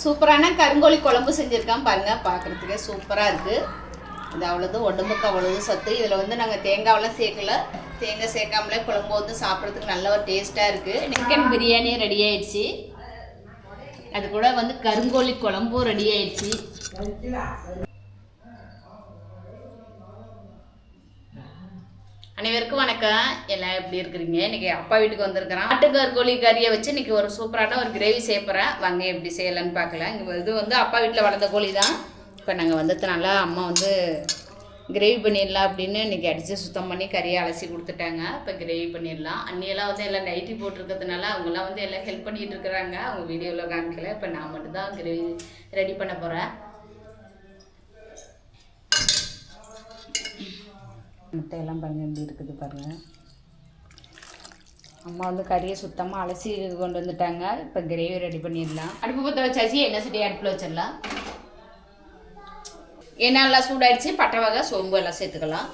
சூப்பரான கருங்கோழி குழம்பு செஞ்சுருக்கான் பாருங்கள் பார்க்குறதுக்கே சூப்பராக இருக்குது இது அவ்வளோது உடம்புக்கு அவ்வளோது சத்து. இதில் வந்து நாங்கள் தேங்காவெல்லாம் சேர்க்கல. தேங்காய் சேர்க்காமலே குழம்பு வந்து சாப்பிட்றதுக்கு நல்ல ஒரு டேஸ்ட்டாக இருக்குது சிக்கன் பிரியாணி ரெடி ஆயிடுச்சு. அது கூட வந்து கருங்கோழி குழம்பும் ரெடி ஆயிடுச்சு. அனைவருக்கும் வணக்கம். எல்லாம் எப்படி இருக்கிறீங்க? இன்னைக்கு அப்பா வீட்டுக்கு வந்திருக்கிறேன். ஆட்டுக்கருக்கோழி கறியை வச்சு இன்னைக்கு ஒரு சூப்பரான ஒரு கிரேவி செய்ய போகிறேன் வாங்க எப்படி செய்யலான்னு பார்க்கலாம். இங்கே இது வந்து அப்பா வீட்டில் வளர்ந்த கோழி தான். இப்போ நாங்கள் வந்ததுனால அம்மா வந்து கிரேவி பண்ணிடலாம் அப்படின்னு இன்னைக்கு அடித்து சுத்தம் பண்ணி கறியை அலசி கொடுத்துட்டாங்க. இப்போ கிரேவி பண்ணிடலாம். அன்னியெல்லாம் வந்து எல்லாம் நைட்டி போட்டிருக்கிறதுனால அவங்கெல்லாம் வந்து எல்லாம் ஹெல்ப் பண்ணிகிட்டு இருக்கிறாங்க. அவங்க வீடியோவில் காமிக்கல. இப்போ நான் மட்டும்தான் கிரேவி ரெடி பண்ண போகிறேன் முட்டையெல்லாம் பாருங்கள் எப்படி இருக்குது பாருங்கள் அம்மா வந்து கறியை சுத்தமாக அலசி கொண்டு வந்துட்டாங்க. இப்போ கிரேவி ரெடி பண்ணிடலாம். அடுப்பு பற்ற வச்சாச்சு எண்ணெய் சட்டி அடுப்பில் வச்சிடலாம். எண்ணெய் நல்லா சூடாயிடுச்சு. பட்டை வகை சோம்பு எல்லாம் சேர்த்துக்கலாம்.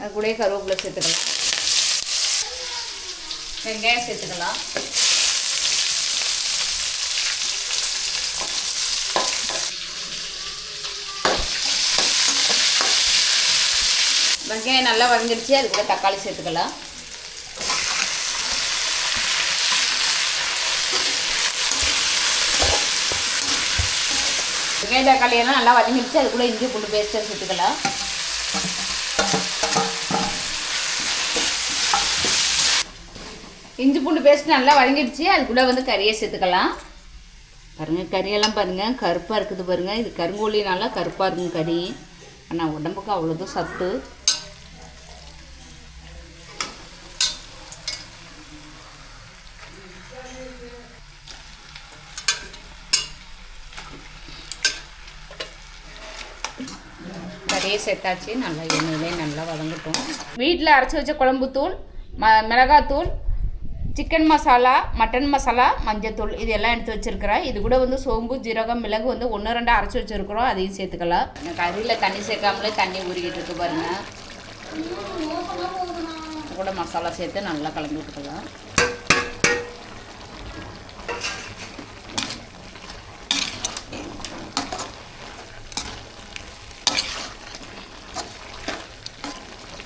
அது கூடயே கருவேப்பிலை சேர்த்துக்கலாம். வெங்காயம் சேர்த்துக்கலாம். வெங்காயம் நல்லா வதங்கிடுச்சு அது கூட தக்காளி சேர்த்துக்கலாம். வெங்காயம் தக்காளி எல்லாம் நல்லா வதங்கிடுச்சு அது கூட இஞ்சி பூண்டு பேஸ்ட்டாக சேர்த்துக்கலாம். இஞ்சி பூண்டு பேஸ்ட் நல்லா வதங்கிடுச்சு அதுக்குள்ளே வந்து கறியை சேர்த்துக்கலாம். பாருங்கள் கறியெல்லாம் பாருங்கள் கருப்பாக இருக்குது பாருங்கள் இது கருங்கோழினால கருப்பாக இருக்கும் கறி. ஆனால் உடம்புக்கு அவ்வளோதும் சத்து. கறியை சேர்த்தாச்சு. நல்லா எண்ணெயிலே நல்லா வதங்கட்டும். வீட்டில் அரைச்சி வச்ச குழம்புத்தூள் ம மிளகாத்தூள் சிக்கன் மசாலா மட்டன் மசாலா மஞ்சத்தூள் இது எல்லாம் எடுத்து வச்சுருக்கிறேன். இது கூட வந்து சோம்பு ஜீரகம் மிளகு வந்து ஒன்று ரெண்டு அரைச்சி வச்சுருக்குறோம். அதையும் சேர்த்துக்கலாம். கறியில் தண்ணி சேர்க்காமலே தண்ணி ஊறிக்கிட்டு இருக்கு பாருங்க. இது கூட மசாலா சேர்த்து நல்லா கலந்து விட்டுக்கலாம்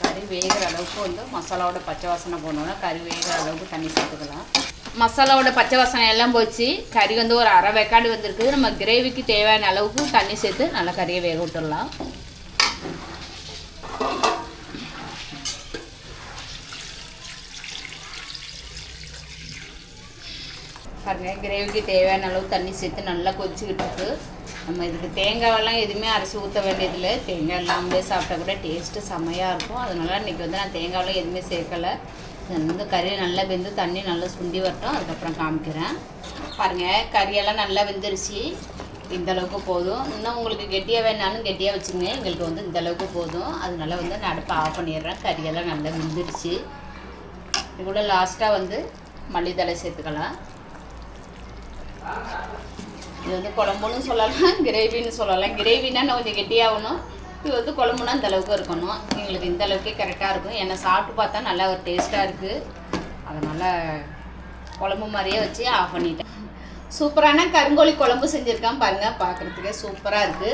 கறி வேகிற அளவுக்கு வந்து மசாலாவோட பச்சை வாசனை போனோன்னா கறி வேகிற அளவுக்கு தண்ணி சேர்த்துக்கலாம். மசாலாவோட பச்சை வாசனை எல்லாம் போச்சு. கறி வந்து ஒரு அரை வெக்காடு வந்திருக்குது. நம்ம கிரேவிக்கு தேவையான அளவுக்கு தண்ணி சேர்த்து நல்லா கறியை வேக விட்டுடலாம். பாருங்க கிரேவிக்கு தேவையான அளவு தண்ணி சேர்த்து நல்லா கொதிச்சுக்கிட்டு இருக்கு. நம்ம இதுக்கு தேங்காவெல்லாம் எதுவுமே அரைச்சி ஊற்ற வேண்டியதில்லை. தேங்காய் இல்லாமலே சாப்பிட்டா கூட டேஸ்ட்டு செம்மையாக இருக்கும். அதனால இன்றைக்கி வந்து நான் தேங்காவெல்லாம் எதுவுமே சேர்க்கலை. வந்து கறி நல்லா வெந்து தண்ணி நல்லா சுண்டி வரட்டும். அதுக்கப்புறம் காமிக்கிறேன். பாருங்கள் கறியெல்லாம் நல்லா வெந்துருச்சு. இந்தளவுக்கு போதும். இன்னும் உங்களுக்கு கெட்டியாக வேணாலும் கெட்டியாக வச்சுங்க எங்களுக்கு வந்து இந்த அளவுக்கு போதும். அதனால வந்து நான் அடுப்பை ஆஃப் பண்ணிடுறேன். கறியெல்லாம் நல்லா வெந்துருச்சு. இது கூட லாஸ்ட்டாக வந்து மல்லித்தலை சேர்த்துக்கலாம். இது வந்து குழம்புன்னு சொல்லலாம் கிரேவின்னு சொல்லலாம். கிரேவினா இன்னும் கொஞ்சம் கெட்டியாகணும் இது வந்து குழம்புனா இந்த அளவுக்கு இருக்கணும். எங்களுக்கு இந்த அளவுக்கே கரெக்டாக இருக்கும். என்னை சாப்பிட்டு பார்த்தா நல்லா ஒரு டேஸ்ட்டாக இருக்குது அதனால் குழம்பு மாதிரியே வச்சு ஆஃப் பண்ணிட்டேன். சூப்பரான கருங்கோழி குழம்பு செஞ்சுருக்கான் பாருங்கள் பார்க்குறதுக்கே சூப்பராக இருக்குது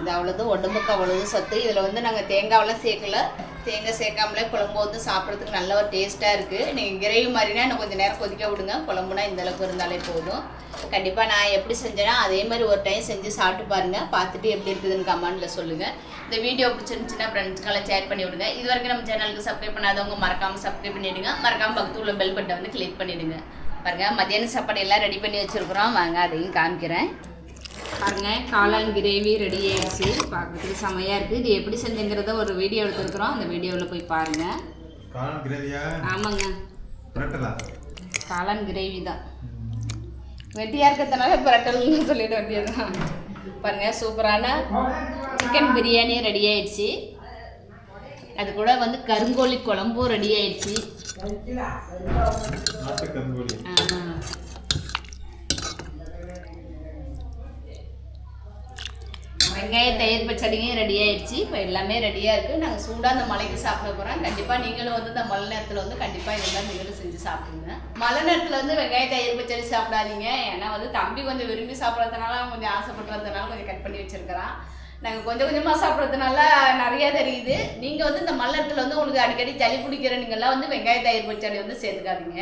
இது அவ்வளோது உடம்புக்கு அவ்வளோது சத்து. இதில் வந்து நாங்கள் தேங்காவெல்லாம் சேர்க்கல. தேங்காய் சேர்க்காமலே குழம்பு வந்து சாப்பிட்றதுக்கு நல்ல ஒரு டேஸ்ட்டாக இருக்குது நீங்கள் கிரேவி மாதிரினா இன்னும் கொஞ்சம் நேரம் கொதிக்க விடுங்க. குழம்புனா இந்த அளவுக்கு இருந்தாலே போதும். கண்டிப்பாக நான் எப்படி செஞ்சேன்னா அதே மாதிரி ஒரு டைம் செஞ்சு சாப்பிட்டு பாருங்கள் பார்த்துட்டு எப்படி இருக்குதுன்னு கமெண்ட்டில் சொல்லுங்கள் இந்த வீடியோ பிடிச்சிருந்துச்சுன்னா ஃப்ரெண்ட்ஸ்க்கெல்லாம் ஷேர் பண்ணி விடுங்க. இது வரைக்கும் நம்ம சேனலுக்கு சப்ஸ்கிரைப் பண்ணாதவங்க மறக்காமல் சப்ஸ்கிரைப் பண்ணிவிடுங்க மறக்காமல் பக்கத்து உள்ள பெல் பட்டை வந்து கிளிக் பண்ணிவிடுங்க பாருங்கள் மத்தியான சாப்பாடு எல்லாம் ரெடி பண்ணி வச்சுருக்குறோம். வாங்க அதையும் காமிக்கிறேன். பாருங்க காளான் கிரேவி ரெடி ஆயிடுச்சு. பார்க்குறதுக்கு செமையாக இருக்குது இது எப்படி செஞ்சுங்கிறத ஒரு வீடியோ எடுத்துருக்குறோம். அந்த வீடியோவில் போய் பாருங்கள் காளான் கிரேவியா? ஆமாங்க. காளான் கிரேவி தான். வெட்டியாக இருக்கிறதுனால புரட்டல்னு சொல்லிட வேண்டியதுதான். பாருங்க சூப்பரான சிக்கன் பிரியாணி ரெடி ஆயிடுச்சு. அது கூட வந்து கருங்கோழி குழம்பும் ரெடி ஆயிடுச்சு. நாட்டு கருங்கோழி ஆமா. வெங்காய தயிர் பச்சடியும் ரெடி ஆயிடுச்சு. இப்போ எல்லாமே ரெடியாக இருக்குது நாங்கள் சூடாக அந்த மலைக்கு சாப்பிட போகிறோம் கண்டிப்பாக நீங்களும் வந்து இந்த மழை நேரத்தில் வந்து கண்டிப்பாக இதெல்லாம் நீங்களும் செஞ்சு சாப்பிடுங்க. மழை நேரத்தில் வந்து வெங்காய தயிர் பச்சடி சாப்பிடாதீங்க. ஏன்னா வந்து தம்பி கொஞ்சம் விரும்பி சாப்பிட்றதுனால கொஞ்சம் ஆசைப்படுறதுனால கொஞ்சம் கட் பண்ணி வச்சிருக்கிறான். நாங்கள் கொஞ்சம் கொஞ்சமாக சாப்பிட்றதுனால நிறைய தெரியுது. நீங்கள் வந்து இந்த மழை நேரத்தில் வந்து உங்களுக்கு அடிக்கடி சளி பிடிக்கிற நீங்கள்லாம் வந்து வெங்காய தயிர் பச்சடி வந்து சேர்த்துக்காதீங்க.